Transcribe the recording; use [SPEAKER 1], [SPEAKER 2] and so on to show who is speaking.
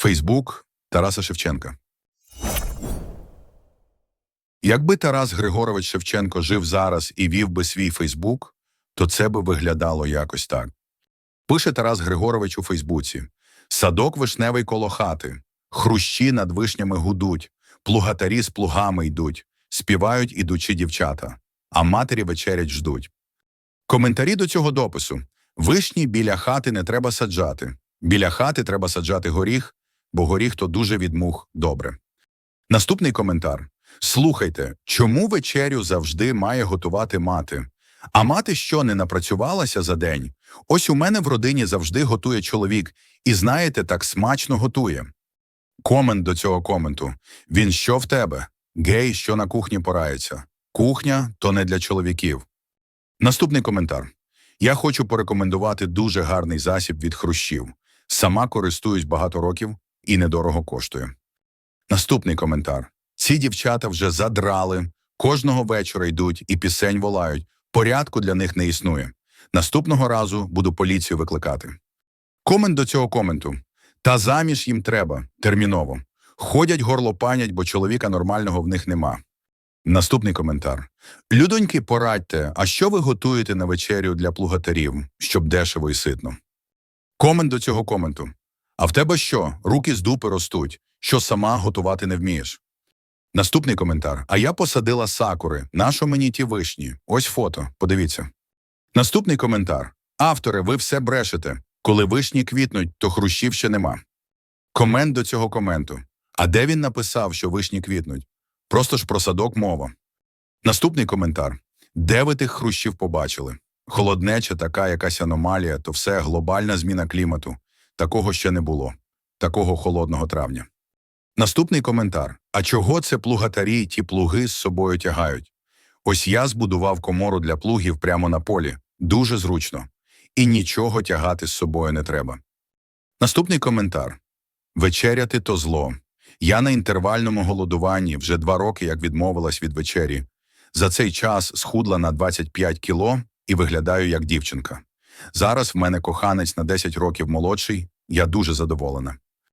[SPEAKER 1] Фейсбук Тараса Шевченка. Якби Тарас Григорович Шевченко жив зараз і вів би свій Фейсбук, то це би виглядало якось так. Пише Тарас Григорович у Фейсбуці: Садок вишневий коло хати, хрущі над вишнями гудуть, плугатарі з плугами йдуть, співають ідучі дівчата, а матері вечерять ждуть. Коментарі до цього допису: Вишні біля хати не треба саджати. Біля хати треба саджати горіх, бо горіх то дуже від мух добре. Наступний коментар. Слухайте, чому вечерю завжди має готувати мати? А мати що не напрацювалася за день? Ось у мене в родині завжди готує чоловік, і знаєте, так смачно готує. Комент до цього коменту. Він що в тебе? Гей, що на кухні порається. Кухня то не для чоловіків. Наступний коментар. Я хочу порекомендувати дуже гарний засіб від хрущів. Сама користуюсь багато років і недорого коштує. Наступний коментар. Ці дівчата вже задрали, кожного вечора йдуть і пісень волають. Порядку для них не існує. Наступного разу буду поліцію викликати. Комент до цього коменту. Та заміж їм треба, терміново. Ходять горлопанять, бо чоловіка нормального в них нема. Наступний коментар. Людоньки, порадьте, а що ви готуєте на вечерю для плугатарів, щоб дешево і ситно? Комент до цього коменту. А в тебе що? Руки з дупи ростуть, що сама готувати не вмієш. Наступний коментар. А я посадила сакури. Нащо мені ті вишні? Ось фото, подивіться. Наступний коментар. Автори, ви все брешете. Коли вишні квітнуть, то хрущів ще нема. Комент до цього коменту. А де він написав, що вишні квітнуть? Просто ж про садок мова. Наступний коментар. Де ви тих хрущів побачили? Холоднеча, така якась аномалія, то все глобальна зміна клімату. Такого ще не було. Такого холодного травня. Наступний коментар. А чого це плугатарі ті плуги з собою тягають? Ось я збудував комору для плугів прямо на полі. Дуже зручно. І нічого тягати з собою не треба. Наступний коментар. Вечеряти то зло. Я на інтервальному голодуванні вже два роки як відмовилась від вечері. За цей час схудла на 25 кіло і виглядаю як дівчинка. Зараз в мене коханець на 10 років молодший, я дуже задоволена.